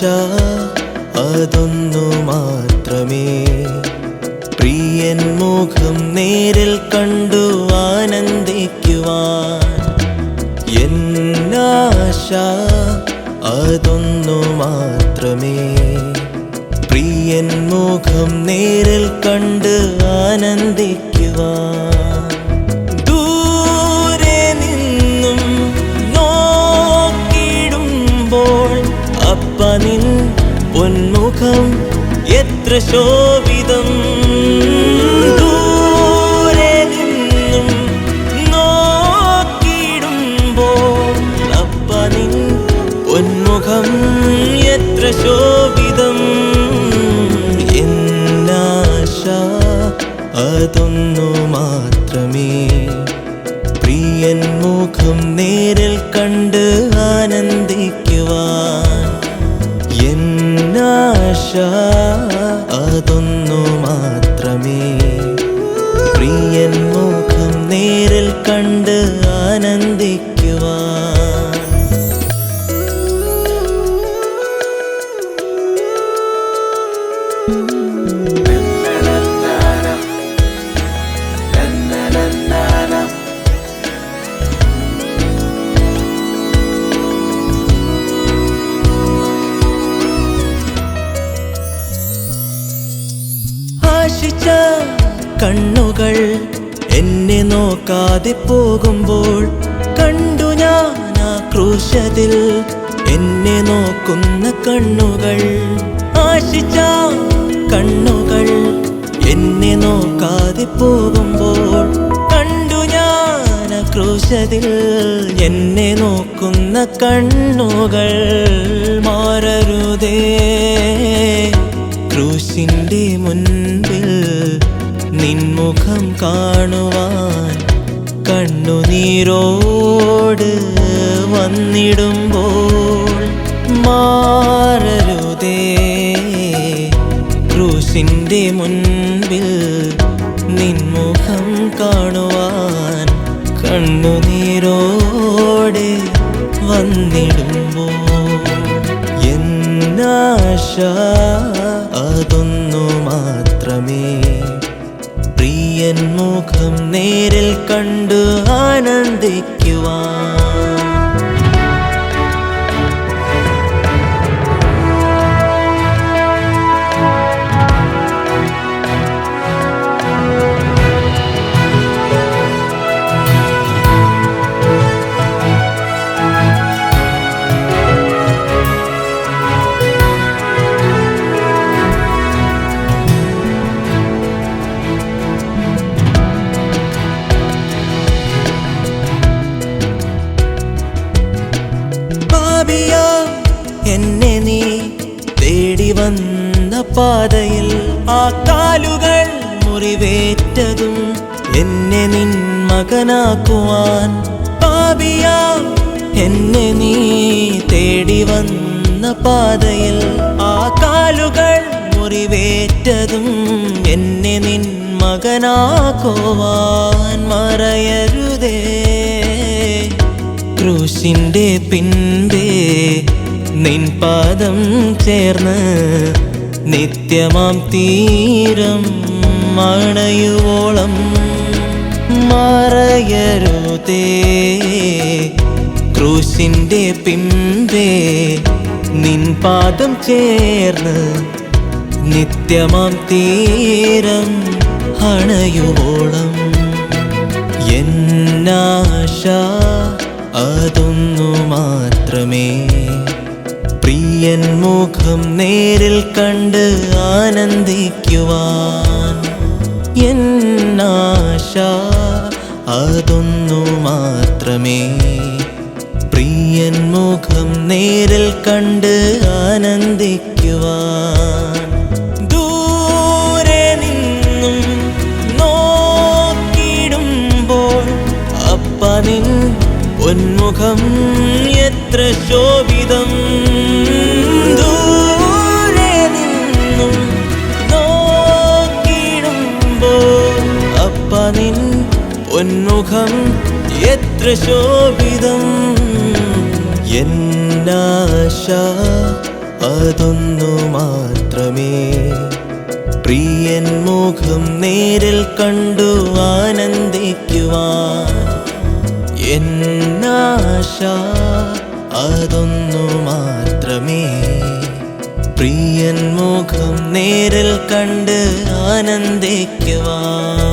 ആശ അതൊന്നു മാത്രമേ. പ്രിയൻ മുഖം നേരിൽ കണ്ടു ആനന്ദിക്കുവാൻ. എന്നാശ അതൊന്നു മാത്രമേ. പ്രിയൻ മുഖം നേരിൽ കണ്ട് ആനന്ദിക്കുവാൻ. അപ്പ നിൻ പൊന്മുഖം എത്ര ശോഭിതം. ദൂരെ നിന്നും എത്ര എന്നാശ മാത്രമേ. പ്രിയൻ മുഖം നേരിൽ കണ്ട് ആനന്ദിക്കുവാൻ എന്നാശ അതൊന്നു മാത്രമേ പ്രിയൻ മുഖം നേരിൽ കണ്ട് ആനന്ദിക്കുവാൻ. ആശിച്ച നോക്കാതെ പോകുമ്പോൾ കണ്ടു ഞാൻ ആ ക്രൂശതിൽ. എന്നെ നോക്കുന്ന കണ്ണുകൾ ആശിച്ച കണ്ണുകൾ. എന്നെ നോക്കാതെ പോകുമ്പോൾ കണ്ടു ഞാൻ ആ ക്രൂശതിൽ. എന്നെ നോക്കുന്ന കണ്ണുകൾ മാറരുതേ. ക്രൂശിന്റെ മുൻപിൽ നിൻമുഖം കാണുവാൻ കണ്ണുനീരോട് വന്നിടുമ്പോൾ മാറരുതേ. ക്രൂശിന്റെ മുൻപിൽ നിൻമുഖം കാണുവാൻ കണ്ണുനീരോടെ വന്നിടുമ്പോൾ എന്നാശ അതൊന്നു മാത്രമേ പ്രിയൻ മുഖം നേരിൽ കണ്ടു ആനന്ദിക്കുവാൻ. പാപിയ എന്നെ നീ തേടി വന്ന പാതയിൽ ആ കാലുകൾ മുറിവേറ്റതും എന്നെ നിൻ മകനാക്കുവാൻ. പാപിയ എന്നെ നീ തേടി വന്ന പാതയിൽ ആ കാലുകൾ മുറിവേറ്റതും എന്നെ നിൻ മകനാക്കുവാൻ. മറയരുതേ ക്രൂശിന്റെ പിൻപേ നിൻ പാദം ചേർന്ന് നിത്യമാം തീരം മണയുവോളം മറയരുതേ. ക്രൂശിന്റെ പിൻപേ നിൻ പാദം ചേർന്ന് നിത്യമാം തീരം അണയുവോളം. എന്നാശ അതൊന്നു മാത്രമേ. പ്രിയൻ മുഖം നേരിൽ കണ്ട് ആനന്ദിക്കുവാൻ. എന്നാശ അതൊന്നു മാത്രമേ. പ്രിയൻ മുഖം നേരിൽ കണ്ട് ആനന്ദിക്കുവാൻ. ദൂരെ നിന്നും നിൻ പൊന്മുഖം എത്ര ശോഭിതം. ദൂരെ നിന്നും നോക്കിടുമ്പോൾ അപ്പ നിൻ പൊന്മുഖം എത്ര ശോഭിതം. എന്നാശ അതൊന്നു മാത്രമേ. പ്രിയൻ മുഖം നേരിൽ കണ്ടു ആനന്ദിക്കുവാൻ. എന്നാശ അതൊന്നു മാത്രമേ. പ്രിയൻ മുഖം നേരിൽ കണ്ട് ആനന്ദിക്കുവാൻ